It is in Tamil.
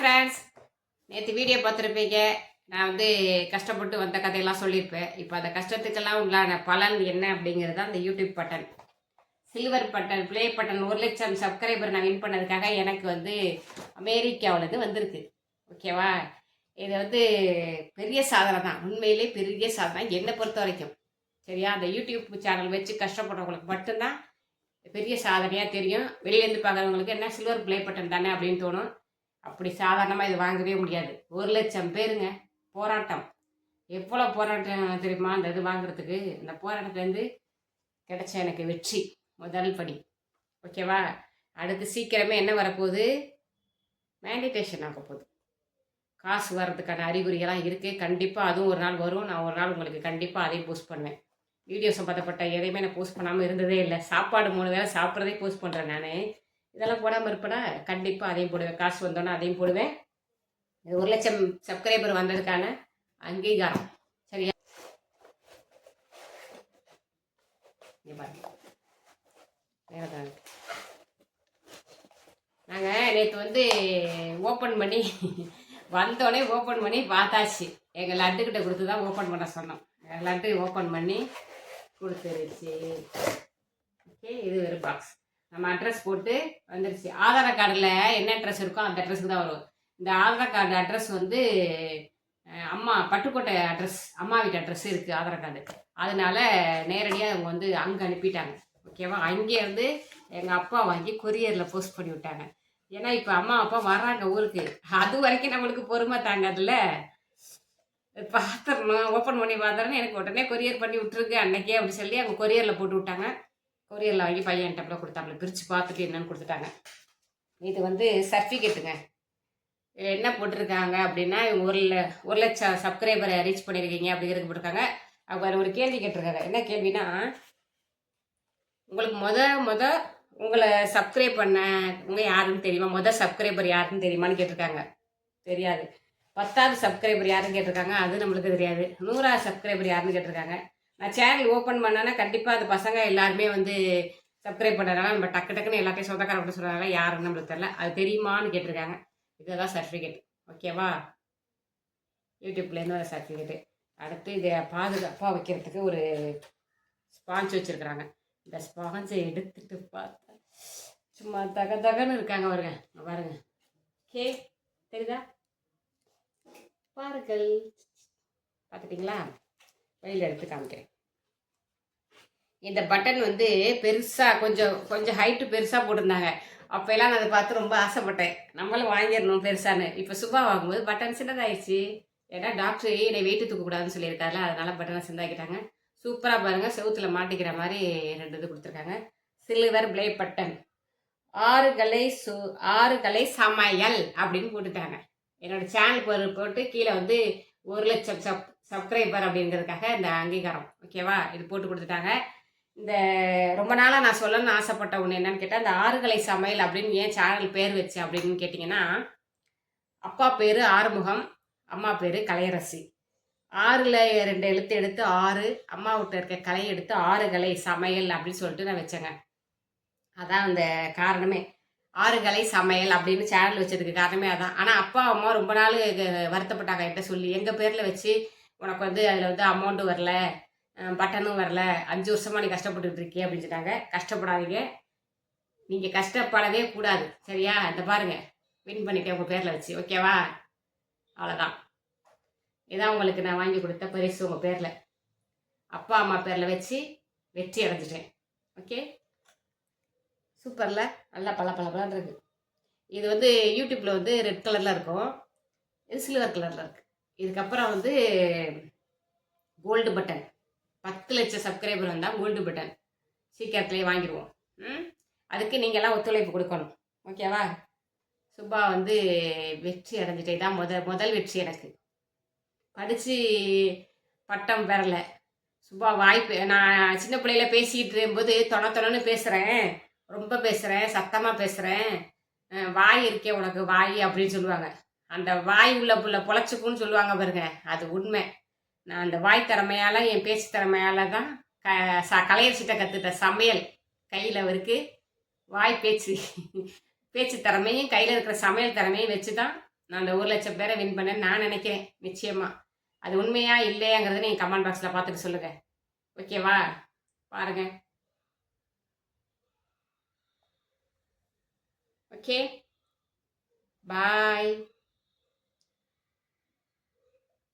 ஃப்ரெண்ட்ஸ் நேற்று வீடியோ பார்த்துருப்பீங்க. நான் வந்து கஷ்டப்பட்டு வந்த கதையெல்லாம் சொல்லியிருப்பேன். இப்போ அந்த கஷ்டத்துக்கெல்லாம் உள்ளான பலன் என்ன அப்படிங்கிறது தான் அந்த YouTube button silver button play button ஒரு லட்சம் சப்ஸ்கிரைபர் நான் வின் பண்ணதுக்காக எனக்கு வந்து அமெரிக்காவிலேருந்து வந்திருக்கு. ஓகேவா இது வந்து பெரிய சாதனை தான். உண்மையிலே பெரிய சாதனை என்னை பொறுத்த வரைக்கும் சரியா? அந்த யூடியூப் சேனல் வச்சு கஷ்டப்படுறவங்களுக்கு மட்டும்தான் பெரிய சாதனையாக தெரியும். வெளியிலேருந்து பார்க்குறவங்களுக்கு என்ன? சில்வர் ப்ளே பட்டன் தானே அப்படின்னு தோணும். அப்படி சாதாரணமாக இது வாங்கவே முடியாது. ஒரு லட்சம் பேருங்க. போராட்டம். எவ்வளோ போராட்டம் தெரியுமா? அந்த இது வாங்குறதுக்கு. இந்த போராட்டத்துலேருந்து கிடைச்ச எனக்கு வெற்றி. முதல் படி. ஓகேவா? அடுத்து சீக்கிரமே என்ன வரப்போகுது? மேடிடேஷன் ஆக போகுது. காசு வர்றதுக்கான அறிகுறிகள்லாம் இருக்குது கண்டிப்பாக அதுவும் ஒரு நாள் வரும். நான் ஒரு நாள் உங்களுக்கு கண்டிப்பாக அதையும் போஸ்ட் பண்ணுவேன். வீடியோ சம்மந்தப்பட்ட எதையுமே நான் போஸ்ட் பண்ணாமல் இருந்ததே இல்லை. சாப்பாடு மூணு வேளை சாப்பிட்றதே போஸ்ட் பண்ணுறேன் நான். இதெல்லாம் போடாமல் இருப்பேனா? கண்டிப்பாக அதையும் போடுவேன். காசு வந்தோன்னே அதையும் போடுவேன். ஒரு லட்சம் சப்ஸ்கிரைபர் வந்ததுக்கான அங்கீகாரம். சரியா? நாங்கள் நேற்று வந்து ஓப்பன் பண்ணி வந்தோடனே ஓப்பன் பண்ணி பார்த்தாச்சு. எங்கள் லட்டுக்கிட்ட கொடுத்து தான் ஓப்பன் பண்ண சொன்னோம். எங்கள் லட்டு ஓப்பன் பண்ணி கொடுத்துருச்சு. ஓகே இது ஒரு பாக்ஸ் நம்ம அட்ரஸ் போட்டு வந்துருச்சு. ஆதார் கார்டில் என்ன அட்ரஸ் இருக்கோ அந்த அட்ரஸுக்கு தான் வரும். இந்த ஆதார் கார்டு அட்ரஸ் வந்து அம்மா பட்டுக்கோட்டை அட்ரஸ் அம்மா வீட்டு அட்ரஸ் இருக்குது ஆதார் கார்டு அதனால நேரடியாக அவங்க வந்து அங்கே அனுப்பிட்டாங்க. ஓகேவா அங்கேருந்து எங்கள் அப்பா வாங்கி கொரியரில் போஸ்ட் பண்ணி விட்டாங்க. ஏன்னா இப்போ அம்மா அப்பா வர்றாங்க ஊருக்கு. அது வரைக்கும் நம்மளுக்கு பொறுமை தாங்காதுல்ல? பார்த்துடணும் ஓப்பன் பண்ணி பார்த்துறேன்னு எனக்கு உடனே கொரியர் பண்ணி விட்ருக்கு அன்னைக்கே அப்படி சொல்லி அவங்க கொரியரில் போட்டு விட்டாங்க. கொரியரில் வாங்கி பையன் டப்பில் கொடுத்தாப்புல. பிரித்து பார்த்துட்டு என்னன்னு கொடுத்துட்டாங்க. இது வந்து சர்டிஃபிகேட்டுங்க என்ன போட்டிருக்காங்க அப்படின்னா இவங்க ஒரு ஒரு லட்சம் சப்ஸ்கிரைபரை ரீச் பண்ணியிருக்கீங்க அப்படிங்கிறது போட்டிருக்காங்க. அவங்க ஒரு கேள்வி கேட்டிருக்காங்க. என்ன கேள்வினா உங்களுக்கு மொத மொத உங்களை சப்ஸ்கிரைப் பண்ண உங்கள் யாருன்னு தெரியுமா? முத சப்ஸ்கிரைபர் யாருன்னு தெரியுமான்னு கேட்டிருக்காங்க. தெரியாது. பத்தாவது சப்ஸ்கிரைபர் யாருன்னு கேட்டிருக்காங்க? அது நம்மளுக்கு தெரியாது. நூறாவது சப்ஸ்கிரைபர் யாருன்னு கேட்டிருக்காங்க. நான் சேனல் ஓப்பன் பண்ணேன்னா கண்டிப்பாக அந்த பசங்க எல்லாருமே வந்து சப்ஸ்கிரைப் பண்ணுறதுனால நம்ம டக்கு டக்குன்னு எல்லாத்தையும் சொந்தக்கார அப்படி சொல்கிறாங்க யாருன்னு நம்மளுக்கு தெரியல. அது தெரியுமான்னு கேட்டிருக்காங்க. இதுதான் சர்டிஃபிகேட் ஓகேவா யூடியூப்லேருந்து வர சர்டிஃபிகேட்டு அடுத்து இதை பாதுகாப்பாக வைக்கிறதுக்கு ஒரு ஸ்பாஞ்ச் வச்சுருக்குறாங்க. இந்த ஸ்பாஞ்சை எடுத்துட்டு பார்த்தா சும்மா தக தகன்னு இருக்காங்க பாருங்க. பாருங்க. கே தெரியுதா? பாருங்கள். பார்த்துட்டிங்களா? வெளியில் எடுத்து காமிக்கிறேன். இந்த பட்டன் வந்து பெருசாக கொஞ்சம் கொஞ்சம் ஹைட்டு பெருசாக போட்டிருந்தாங்க. அப்போல்லாம் நான் அதை பார்த்து ரொம்ப ஆசைப்பட்டேன். நம்மளும் வாங்கிடணும் பெருசான்னு. இப்போ சுபா வாங்கும்போது பட்டன் சின்னதாயிடுச்சு. ஏன்னா டாக்டர் என்னை வெயிட்டு தூக்கக்கூடாதுன்னு சொல்லியிருக்காருல அதனால பட்டனை சின்னதாக்கிட்டாங்க. சூப்பராக பாருங்கள் செவுத்தில் மாட்டிக்கிற மாதிரி ரெண்டு இது கொடுத்துருக்காங்க. சில்வர் பிளே பட்டன் ஆறு கலை சு ஆறு கலை சமையல் அப்படின்னு போட்டுட்டாங்க. என்னோட சேனல் போட்டு கீழே வந்து ஒரு லட்சம் சப் சப்ஸ்கிரைபர் அப்படிங்கிறதுக்காக இந்த அங்கீகாரம் ஓகேவா? இது போட்டு கொடுத்துட்டாங்க. இந்த ரொம்ப நாளாக நான் சொல்லணும்னு ஆசைப்பட்ட ஒன்று என்னன்னு கேட்டால் இந்த ஆறுகலை சமையல் அப்படின்னு ஏன் சேனல் பேர் வச்சு அப்படின்னு கேட்டிங்கன்னா அப்பா பேர் ஆறுமுகம் அம்மா பேர் கலையரசி. ஆறில் ரெண்டு எழுத்து எடுத்து ஆறு அம்மா விட்டு இருக்க கலை எடுத்து ஆறுகலை சமையல் அப்படின்னு சொல்லிட்டு நான் வச்சேங்க. அதான் அந்த காரணமே. ஆறுகலை சமையல் அப்படின்னு சேனல் வச்சதுக்கு காரணமே அதான். ஆனால் அப்பா அம்மா ரொம்ப நாள் வருத்தப்பட்டாங்க என்கிட்ட சொல்லி எங்கள் பேரில் வச்சு உனக்கு வந்து அதில் வந்து அமௌண்ட்டும் வரல பட்டனும் வரல அஞ்சு வருஷமாக நீ கஷ்டப்பட்டுட்டு இருக்கே அப்படின்னு சொன்னாங்க கஷ்டப்படாதீங்க. நீங்கள் கஷ்டப்படவே கூடாது சரியா? இந்த பாருங்கள் வின் பண்ணிட்டேன் உங்கள் பேரில் வச்சு ஓகேவா அவ்வளோதான் இதான் உங்களுக்கு நான் வாங்கி கொடுத்த பரிசு உங்கள் பேரில். அப்பா அம்மா பேரில் வச்சு வெற்றி அடைஞ்சிட்டேன். ஓகே சூப்பரில்? நல்லா பல பல பலன்னு இருக்குது இது வந்து யூடியூப்பில் வந்து ரெட் கலரில் இருக்கும். இது சில்வர் கலரில் இருக்குது இதுக்கப்புறம் வந்து கோல்டு பட்டன் பத்து லட்சம் சப்ஸ்கிரைபர் வந்தால் கோல்டு பட்டன் சீக்கிரத்துலேயே வாங்கிடுவோம் ம்? அதுக்கு நீங்கள்லாம் ஒத்துழைப்பு கொடுக்கணும். ஓகேவா சுபா வந்து வெற்றி அடைஞ்சிட்டே தான் முதல் முதல் வெற்றி எனக்கு. படித்து பட்டம் பெறல. சுபா வாய்ப்பு நான் சின்ன பிள்ளையில பேசிக்கிட்டு இருக்கும்போது தொண தொணன்னு பேசுகிறேன் ரொம்ப பேசுகிறேன் சத்தமாக பேசுகிறேன் வாய் இருக்கே உனக்கு வாய் அப்படின்னு சொல்லுவாங்க. அந்த வாய் உள்ள புள்ள பொழைச்சிக்குன்னு சொல்லுவாங்க பாருங்க அது உண்மை. நான் அந்த வாய் திறமையால் என் பேச்சு திறமையால் தான் க ச கலையரசிட்ட கற்றுட்ட சமையல் கையில் அவருக்கு வாய் பேச்சு பேச்சு திறமையும் கையில் இருக்கிற சமையல் திறமையும் வச்சு தான் நான் அந்த ஒரு லட்சம் பேரை வின் பண்ணேன்னு நான் நினைக்கிறேன் நிச்சயமாக அது உண்மையா இல்லையாங்கிறத நீங்கள் கமெண்ட் பாக்ஸில் பார்த்துட்டு சொல்லுங்கள் ஓகேவா பாருங்கள் ஓகே பாய்